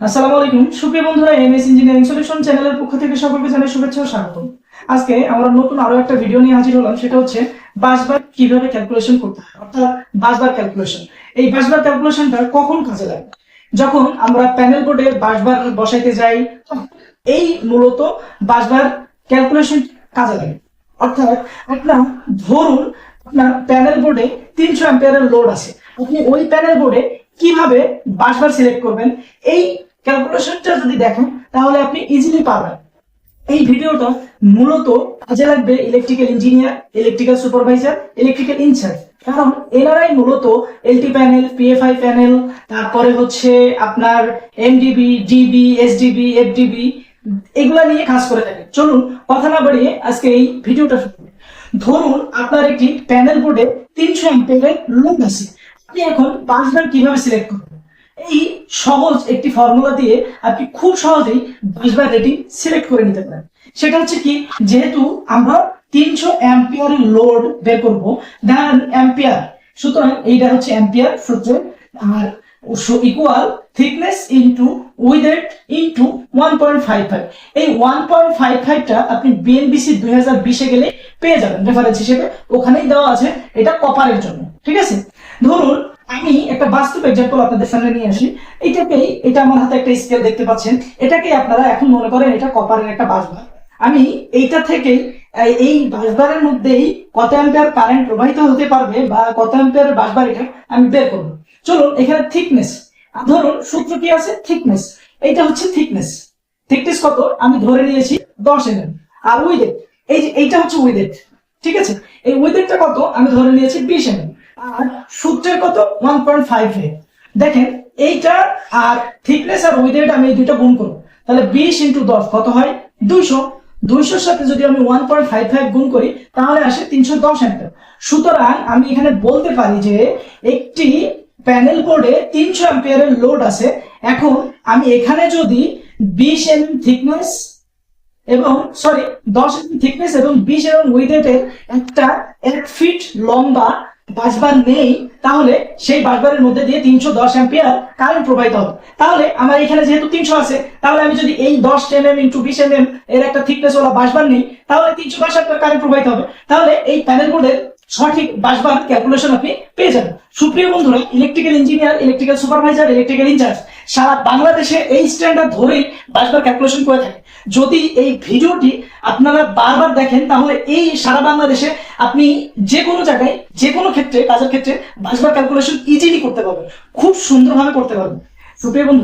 আসসালামু আলাইকুম। সুপ্রিয় বন্ধুরা, এমএস ইঞ্জিনিয়ারিং সলিউশন চ্যানেলের পক্ষ থেকে সকলকে জানাই শুভেচ্ছা ও স্বাগতম। আজকে আমরা নতুন আরও একটা ভিডিও নিয়ে হাজির হলাম, সেটা হচ্ছে বাসবার কীভাবে ক্যালকুলেশন করতে হয়, অর্থাৎ বাসবার ক্যালকুলেশন এই বাসবার ক্যালকুলেশনটা কখন কাজে লাগে? যখন আমরা প্যানেল বোর্ডে বাসবার বসাইতে যাই, এই মূলত বাসবার ক্যালকুলেশন কাজে লাগে। অর্থাৎ আপনার ধরুন, আপনার প্যানেল বোর্ডে তিনশো অ্যাম্পিয়ারের লোড আছে। আপনি ওই প্যানেল বোর্ডে কীভাবে বাসবার সিলেক্ট করবেন? এই ক্যালকুলেশনটা যদি দেখেন, তাহলে আপনি ইজিলি পাবেন এই ভিডিওটা মূলত কাজে লাগবে electrical engineer electrical supervisor electrical incharge কারণ এনারাই মূলত এলটি প্যানেল পিএফআই প্যানেল তারপরে হচ্ছে আপনার এমডিবি ডিবি এসডিবি এফডিবি এগুলা নিয়ে কাজ করে থাকে। চলুন, কথা না বাড়িয়ে আজকে এই ভিডিওটা শুরু। ধরুন, আপনার একটি প্যানেল বোর্ডে তিনশো অ্যাম্পিয়ারের লোড আছে। আপনি এখন বাসবার কীভাবে সিলেক্ট করবেন? এই সহজ একটি ফর্মুলা দিয়ে আপনি খুব সহজেই বাসবার রেটিং সিলেক্ট করে নিতে পারেন। সেটা হচ্ছে কি, যেহেতু আমরা তিনশো অ্যাম্পিয়ারের লোড বের করব দেন অ্যাম্পিয়ার সুতরাং এইটা হচ্ছে অ্যাম্পিয়ার সূত্র, R equal thickness into width into one point five five এই ওয়ান পয়েন্ট ফাইভ ফাইভটা আপনি বিএনবিসি দুই হাজার বিশে গেলে পেয়ে যাবেন রেফারেন্স হিসেবে। ওখানেই দেওয়া আছে, এটা কপারের জন্য, ঠিক আছে? ধরুন আমি একটা বাস্তব এক্সাম্পল আপনাদের সামনে নিয়ে আসি। এটাকেই, এটা আমার হাতে একটা স্কেল দেখতে পাচ্ছেন। এটাকে আপনারা এখন মনে করেন এটা কপারের একটা বাসবার আমি এইটা থেকেই, এই- বাসবারের মধ্যেই কত অ্যাম্পিয়ার কারেন্ট প্রবাহিত হতে পারবে বা কত অ্যাম্পিয়ার বাসবার এটা আমি বের করব। চলুন, এখানে থিকনেস ধরুন, সূত্র কি আছে? থিকনেস এইটা হচ্ছে থিকনেস থিকনেস কত? আমি ধরে নিয়েছি দশ এম আর উইথেট এই যে, এইটা হচ্ছে উইথেট ঠিক আছে? এই উইথেটটা কত? আমি ধরে নিয়েছি বিশ এম আর সূত্রের কত? One point five A. দেখেন, এইটা আর থিকনেস আর উইথেট আমি এই দুইটা গুণ করব। তাহলে বিশ ইন্টু দশ কত হয়? দুইশো। দুইশোর সাথে যদি আমি ওয়ান পয়েন্ট ফাইভ ফাইভ গুণ করি, তাহলে আসে তিনশো দশ অ্যাম্পিয়ার সুতরাং আমি এখানে বলতে পারি যে একটি প্যানেল বোর্ডে তিনশো অ্যাম্পিয়ারের লোড আছে। এখন আমি এখানে যদি বিশ এম থিকনেস এবং সরি দশ এম থিকনেস এবং বিশ এবং উইথেটের একটা এক ফিট লম্বা বাসবার নেই, তাহলে সেই বাসবারের মধ্যে দিয়ে তিনশো দশ অ্যাম্পিয়ার কারেন্ট প্রবাহিত হবে। তাহলে আমার এখানে যেহেতু তিনশো আছে, তাহলে আমি যদি এই দশ এম এম ইন্টু বিশ এম এম এর একটা থিকনেস ওলা বাসবার নেই, তাহলে তিনশো দশ অ্যাম্পিয়ার কারেন্ট প্রবাহিত হবে। তাহলে এই প্যানেল বোর্ডের সঠিক বাসবার ক্যালকুলেশন আপনি পেয়ে যাবেন। সুপ্রিয় বন্ধুরা electrical engineer electrical supervisor electrical incharge সারা বাংলাদেশে এই স্ট্যান্ডার্ড ধরেই বাসবার ক্যালকুলেশন করে থাকে। যদি এই ভিডিওটি আপনারা বারবার দেখেন, তাহলে এই সারা বাংলাদেশে আপনি যে কোনো জায়গায় যে কোনো ক্ষেত্রে কাজের ক্ষেত্রে বাসবার ক্যালকুলেশন ইজিলি করতে পারবেন। খুব সুন্দরভাবে করতে পারবেন। সুপ্রিয় বন্ধু